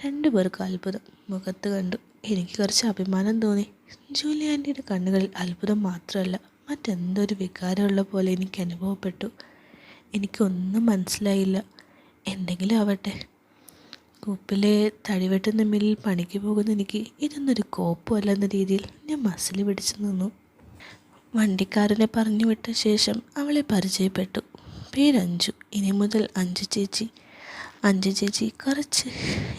രണ്ടുപേർക്കും അത്ഭുതം. മുഖത്ത് കണ്ടു. എനിക്ക് കുറച്ച് അഭിമാനം തോന്നി. ജൂലിയാന്റെ കണ്ണുകളിൽ അത്ഭുതം മാത്രമല്ല മറ്റെന്തൊരു വികാരമുള്ള പോലെ എനിക്ക് അനുഭവപ്പെട്ടു. എനിക്കൊന്നും മനസ്സിലായില്ല. എന്തെങ്കിലും ആവട്ടെ. കൂപ്പിലെ തടിവെട്ടുന്ന മില്ലിൽ പണിക്ക് പോകുന്ന എനിക്ക് ഇതൊന്നൊരു കോപ്പുമല്ല എന്ന രീതിയിൽ ഞാൻ മസിൽ പിടിച്ചു നിന്നു. വണ്ടിക്കാരനെ പറഞ്ഞു വിട്ട ശേഷം അവളെ പരിചയപ്പെട്ടു. പേരഞ്ചു. ഇനി മുതൽ അഞ്ചു ചേച്ചി. അഞ്ചു ചേച്ചി കുറച്ച്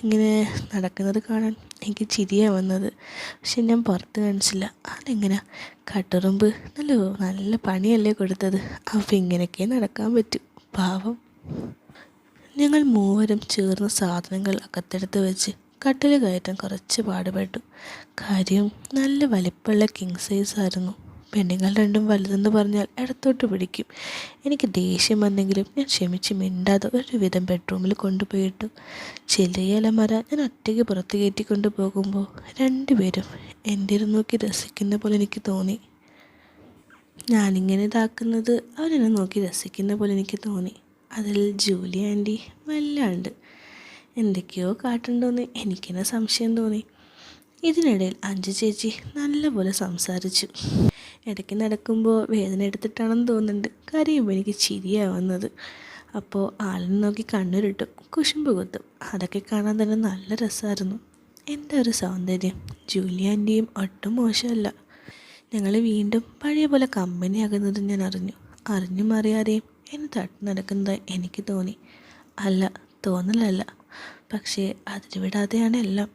ഇങ്ങനെ നടക്കുന്നത് കാണാൻ എനിക്ക് ചിരിയാണ് വന്നത്. പക്ഷെ ഞാൻ പുറത്ത് കാണിച്ചില്ല. അതെങ്ങനെ? കട്ടുറുമ്പ്. നല്ല നല്ല പണിയല്ലേ കൊടുത്തത്. അപ്പം ഇങ്ങനെയൊക്കെ നടക്കാൻ പറ്റും. പാവം. ഞങ്ങൾ മൂവരും ചേർന്ന് സാധനങ്ങൾ അകത്തെടുത്ത് വെച്ച് കട്ടിൽ കയറ്റാൻ കുറച്ച് പാടുപെട്ടു. കാര്യം നല്ല വലിപ്പമുള്ള കിങ് സൈസ് ആയിരുന്നു പെണ്ണുങ്ങൾ രണ്ടും വലുതെന്ന് പറഞ്ഞാൽ ഇടത്തോട്ട് പിടിക്കും. എനിക്ക് ദേഷ്യം വന്നെങ്കിലും ഞാൻ ക്ഷമിച്ച് മിണ്ടാതെ ഒരുവിധം ബെഡ്റൂമിൽ കൊണ്ടുപോയിട്ടു. ചെറിയ അലമര ഞാൻ ഒറ്റയ്ക്ക് പുറത്ത് കയറ്റിക്കൊണ്ട് പോകുമ്പോൾ രണ്ടുപേരും എന്റെ നോക്കി രസിക്കുന്ന പോലെ എനിക്ക് തോന്നി. ഞാനിങ്ങനെ ഇതാക്കുന്നത് അവരെന്നെ നോക്കി രസിക്കുന്ന പോലെ എനിക്ക് തോന്നി. അതിൽ ജൂലി ആന്റി വല്ലാണ്ട് എന്തൊക്കെയോ കാട്ടുണ്ടോയെന്ന് എനിക്കെന്നെ സംശയം തോന്നി. ഇതിനിടയിൽ അഞ്ചു ചേച്ചി നല്ലപോലെ സംസാരിച്ചു. ഇടയ്ക്ക് നടക്കുമ്പോൾ വേദന എടുത്തിട്ടാണെന്ന് തോന്നുന്നുണ്ട്. കരയുമ്പോൾ എനിക്ക് ചിരിയാവുന്നത്. വന്നത് അപ്പോൾ ആളിനെ നോക്കി കണ്ണുരുട്ടും കുശുമ്പ് കുത്തും. അതൊക്കെ കാണാൻ തന്നെ നല്ല രസമായിരുന്നു. എന്റെ ഒരു സൗന്ദര്യം? ജൂലിയാന്റെയും ഒട്ടും മോശമല്ല. ഞങ്ങൾ വീണ്ടും പഴയ പോലെ കമ്പനിയാകുന്നത് ഞാൻ അറിഞ്ഞു. അറിഞ്ഞു അറിയാതെയും എന്നെ തട്ടി നടക്കുന്നതായി എനിക്ക് തോന്നി. അല്ല തോന്നലല്ല. പക്ഷേ അതിരുവിടാതെയാണ് എല്ലാം.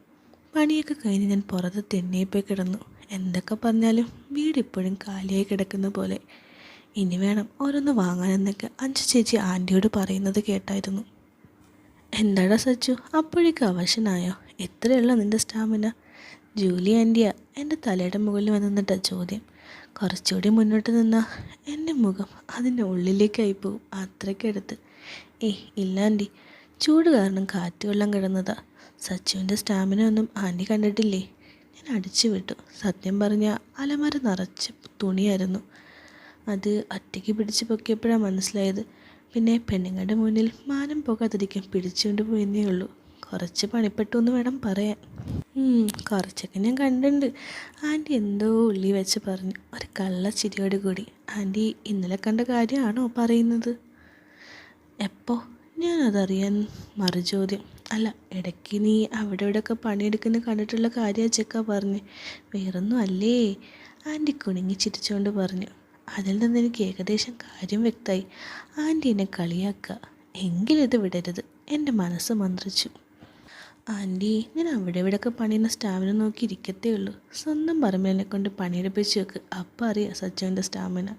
പണിയൊക്കെ കഴിഞ്ഞ് ഞാൻ പുറത്ത് തെന്നിയിപ്പോയി കിടന്നു. എന്തൊക്കെ പറഞ്ഞാലും വീട് ഇപ്പോഴും കാലിയായി കിടക്കുന്ന പോലെ. ഇനി വേണം ഓരോന്ന് വാങ്ങാനെന്നൊക്കെ അഞ്ചു ചേച്ചി ആന്റിയോട് പറയുന്നത് കേട്ടായിരുന്നു. എന്താടാ സച്ചു അപ്പോഴേക്കും അവശനായോ? എത്രയുള്ള നിന്റെ സ്റ്റാമിന? ജൂലി ആന്റിയാ എന്റെ തലയുടെ മുകളിൽ വന്നിട്ട ചോദ്യം. കുറച്ചുകൂടി മുന്നോട്ട് നിന്നാൽ എന്റെ മുഖം അതിന്റെ ഉള്ളിലേക്കായി പോകും അത്രയ്ക്കടുത്ത് ഏയ് ഇല്ല ആന്റി ചൂട് കാരണം കാറ്റ് വെള്ളം കിടന്നതാ. സച്ചുവിന്റെ സ്റ്റാമിന ഒന്നും ആന്റി കണ്ടിട്ടില്ലേ? ഞാൻ അടിച്ചു വിട്ടു. സത്യം പറഞ്ഞ അലമാര നിറച്ച് തുണിയായിരുന്നു. അത് ഒറ്റയ്ക്ക് പിടിച്ച് പൊക്കിയപ്പോഴാണ് മനസ്സിലായത്. പിന്നെ പെണ്ണുങ്ങളുടെ മുന്നിൽ മാനം പോകാതിരിക്കാൻ പിടിച്ചുകൊണ്ട് പോയെന്നേ ഉള്ളൂ. കുറച്ച് പണിപ്പെട്ടു എന്ന് വേണം പറയാൻ. കുറച്ചൊക്കെ ഞാൻ കണ്ടിട്ടുണ്ട്. ആന്റി എന്തോ ഉള്ളി വെച്ച് പറഞ്ഞു. ഒരു കള്ള ചിരിയോട് കൂടി. ആന്റി ഇന്നലെ കണ്ട കാര്യമാണോ പറയുന്നത്? എപ്പോ? ഞാനതറിയാൻ മറുചോദ്യം. അല്ല ഇടയ്ക്ക് നീ അവിടെ ഇവിടെയൊക്കെ പണിയെടുക്കുന്ന കണ്ടിട്ടുള്ള കാര്യം ചെക്ക പറഞ്ഞ്. വേറൊന്നും അല്ലേ? ആന്റി കുണുങ്ങി ചിരിച്ചുകൊണ്ട് പറഞ്ഞു. അതിൽ നിന്ന് എനിക്ക് ഏകദേശം കാര്യം വ്യക്തമായി. ആന്റി എന്നെ കളിയാക്കുക എങ്കിലിത് വിടരുത്. എന്റെ മനസ്സ് മന്ത്രിച്ചു. ആന്റി ഞാൻ അവിടെ ഇവിടെയൊക്കെ പണിയുന്ന സ്റ്റാമിന നോക്കി ഇരിക്കത്തേ ഉള്ളൂ. സ്വന്തം പറമ്പിനെ കൊണ്ട് പണിയെടുപ്പിച്ച് വെക്ക്. അപ്പം അറിയാം സച്ചുവിന്റെ സ്റ്റാമിന.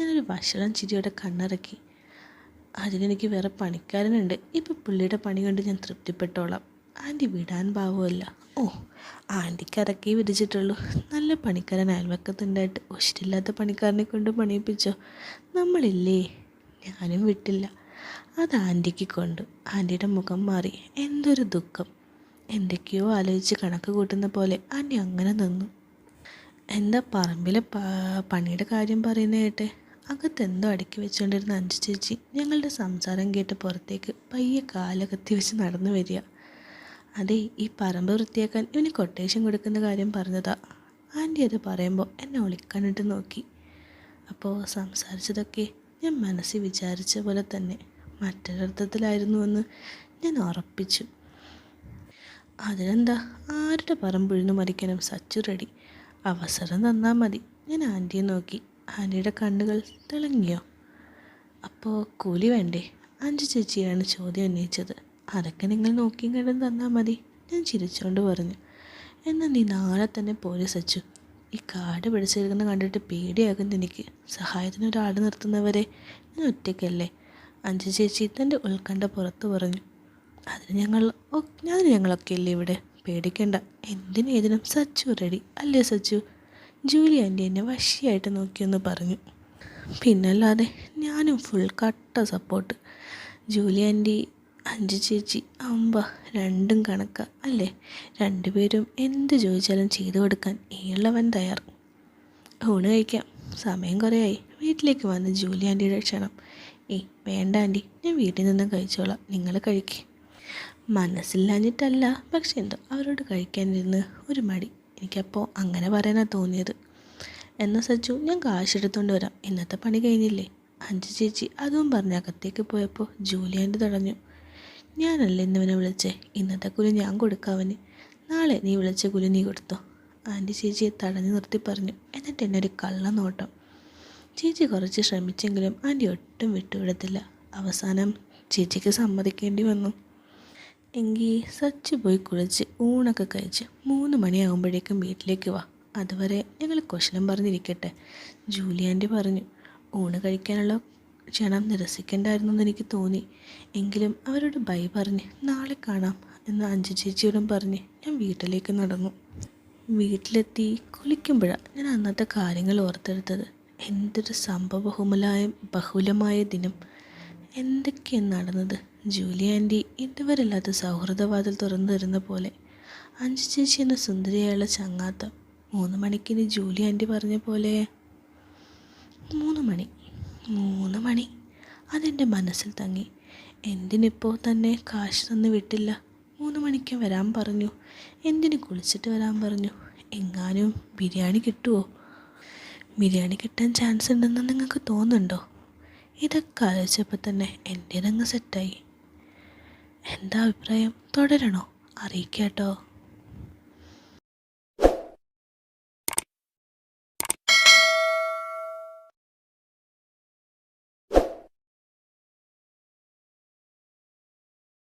ഞാനൊരു വഷളം ചിരിയോടെ കണ്ണിറക്കി. അതിനെനിക്ക് വേറെ പണിക്കാരനുണ്ട്. ഇപ്പം പുള്ളിയുടെ പണി കൊണ്ട് ഞാൻ തൃപ്തിപ്പെട്ടോളാം. ആന്റി വിടാൻ പാവുമല്ല. ഓ ആന്റിക്ക് അതൊക്കെ വിരിച്ചിട്ടുള്ളൂ. നല്ല പണിക്കാരൻ അയൽവക്കത്തുണ്ടായിട്ട് ഒഷ്ടില്ലാത്ത പണിക്കാരനെ കൊണ്ട് പണിയിപ്പിച്ചോ? നമ്മളില്ലേ? ഞാനും വിട്ടില്ല. അത് ആന്റിക്ക് കൊണ്ട്. ആന്റിയുടെ മുഖം മാറി. എന്തൊരു ദുഃഖം. എന്തൊക്കെയോ ആലോചിച്ച് കണക്ക് കൂട്ടുന്ന പോലെ ആന്റി അങ്ങനെ നിന്നു. എന്താ പറമ്പിലെ പണിയുടെ കാര്യം പറയുന്ന കേട്ടെ? അകത്തെന്തോ അടുക്കി വെച്ചുകൊണ്ടിരുന്ന അഞ്ചു ചേച്ചി ഞങ്ങളുടെ സംസാരം കേട്ട് പുറത്തേക്ക് പയ്യെ കാലകത്തി വെച്ച് നടന്നു വരിക. അതെ ഈ പറമ്പ് വൃത്തിയാക്കാൻ ഇവന് കൊട്ടേഷൻ കൊടുക്കുന്ന കാര്യം പറഞ്ഞതാ. ആന്റി അത് പറയുമ്പോൾ എന്നെ ഒളിക്കാനിട്ട് നോക്കി. അപ്പോൾ സംസാരിച്ചതൊക്കെ ഞാൻ മനസ്സിൽ വിചാരിച്ച പോലെ തന്നെ മറ്റൊരർത്ഥത്തിലായിരുന്നുവെന്ന് ഞാൻ ഉറപ്പിച്ചു. അതിനെന്താ? ആരുടെ പറമ്പുഴുന്നു മറിക്കാനും സച്ചു റെഡി അവസരം തന്നാൽ മതി. ഞാൻ ആന്റിയെ നോക്കി. ആന്റിയുടെ കണ്ണുകൾ തിളങ്ങിയോ? അപ്പോൾ കൂലി വേണ്ടേ? അഞ്ചു ചേച്ചിയാണ് ചോദ്യം ഉന്നയിച്ചത്. അതൊക്കെ നിങ്ങൾ നോക്കിയും കണ്ടും തന്നാൽ മതി ഞാൻ ചിരിച്ചുകൊണ്ട് പറഞ്ഞു. എന്നാൽ നീ നാളെ തന്നെ പോലീസ് അച്ചു ഈ കാട് പിടിച്ചിരിക്കുന്ന കണ്ടിട്ട് പേടിയാകുന്നു എനിക്ക്. സഹായത്തിന് ഒരാൾ നിർത്തുന്നവരെ ഞാൻ ഒറ്റയ്ക്കല്ലേ? അഞ്ചു ചേച്ചി തന്റെ ഉത്കണ്ഠ പുറത്ത് പറഞ്ഞു. അതിന് ഞങ്ങൾ അതിന് ഞങ്ങളൊക്കെ അല്ലേ ഇവിടെ? പേടിക്കണ്ട. എന്തിനേതിനും സച്ചു റെഡി. അല്ലേ സച്ചു? ജൂലി ആന്റി എന്നെ വശിയായിട്ട് നോക്കിയെന്ന് പറഞ്ഞു. പിന്നല്ലാതെ ഞാനും ഫുൾ കട്ട സപ്പോർട്ട് ജൂലി ആന്റി അഞ്ച് ചേച്ചി അമ്പ രണ്ടും കണക്ക അല്ലേ? രണ്ടുപേരും എന്ത് ചോദിച്ചാലും ചെയ്തു കൊടുക്കാൻ ഏളവൻ തയ്യാർ. ഊണ് കഴിക്കാം. സമയം കുറേയായി. വീട്ടിലേക്ക് വന്ന് ജൂലി ആന്റിയുടെ ക്ഷണം. ഏയ് വേണ്ട ആന്റി. ഞാൻ വീട്ടിൽ നിന്ന് കഴിച്ചോളാം. നിങ്ങൾ കഴിക്കേ. മനസ്സില്ലാഞ്ഞിട്ടല്ല പക്ഷെ എന്തോ അവരോട് കഴിക്കാനിരുന്ന് ഒരു മടി. എനിക്കപ്പോൾ അങ്ങനെ പറയാനാണ് തോന്നിയത്. എന്നാൽ സച്ചു ഞാൻ കാശെടുത്തുകൊണ്ട് വരാം. ഇന്നത്തെ പണി കഴിഞ്ഞില്ലേ? അഞ്ച് ചേച്ചി അതും പറഞ്ഞ് അകത്തേക്ക് പോയപ്പോൾ ജൂലിയാന്റെ തടഞ്ഞു. ഞാനല്ല ഇന്നവനെ വിളിച്ചേ? ഇന്നത്തെ കുലി ഞാൻ കൊടുക്കാവന് നാളെ നീ വിളിച്ച കുലി നീ കൊടുത്തോ? ആന്റി ചേച്ചിയെ തടഞ്ഞു നിർത്തി പറഞ്ഞു. എന്നിട്ട് എന്നെ ഒരു കള്ള നോട്ടം. ചേച്ചി കുറച്ച് ശ്രമിച്ചെങ്കിലും ആന്റി ഒട്ടും വിട്ടുവിടത്തില്ല അവസാനം ചേച്ചിക്ക് സമ്മതിക്കേണ്ടി വന്നു. എങ്കിൽ സച്ച് പോയി കുളിച്ച് ഊണൊക്കെ കഴിച്ച് മൂന്ന് മണിയാകുമ്പോഴേക്കും വീട്ടിലേക്ക് വാ. അതുവരെ ഞങ്ങൾ കുശലം പറഞ്ഞിരിക്കട്ടെ. ജൂലിയാന്റെ പറഞ്ഞു ഊണ് കഴിക്കാനുള്ള ക്ഷണം നിരസിക്കേണ്ടായിരുന്നു എന്ന് എനിക്ക് തോന്നി. എങ്കിലും അവരോട് ബൈ പറഞ്ഞ് നാളെ കാണാം എന്ന് അഞ്ചു ചേച്ചിയോടും പറഞ്ഞ് ഞാൻ വീട്ടിലേക്ക് നടന്നു. വീട്ടിലെത്തി കുളിക്കുമ്പോഴാണ് ഞാൻ അന്നത്തെ കാര്യങ്ങൾ ഓർത്തെടുത്തത്. എന്തൊരു സംഭവ ബഹുമലായ ബഹുലമായ ദിനം. എന്തൊക്കെയാണ് നടന്നത്? ജൂലി ആന്റി ഇതുവരല്ലാത്ത സൗഹൃദവാതിൽ തുറന്നു തരുന്ന പോലെ. അഞ്ചു ചേച്ചി എന്ന സുന്ദരിയായുള്ള ചങ്ങാത്തം. മൂന്ന് മണിക്കിന് ജൂലി ആന്റി പറഞ്ഞ പോലെ. മൂന്ന് മണി. മൂന്ന് മണി. അതെന്റെ മനസ്സിൽ തങ്ങി. എന്തിനിപ്പോൾ തന്നെ കാശ് തന്ന് വിട്ടില്ല. മൂന്ന് മണിക്ക് വരാൻ പറഞ്ഞു. എന്തിന് കുളിച്ചിട്ട് വരാൻ പറഞ്ഞു? എങ്ങാനും ബിരിയാണി കിട്ടുമോ ബിരിയാണി കിട്ടാൻ ചാൻസ് ഉണ്ടെന്ന് നിങ്ങൾക്ക് തോന്നുന്നുണ്ടോ? ഇതൊക്കെ ആലോചിച്ചപ്പോൾ തന്നെ എന്റെ രംഗം സെറ്റായി എന്താ അഭിപ്രായം? തുടരണോ? അറിയിക്കാട്ടോ.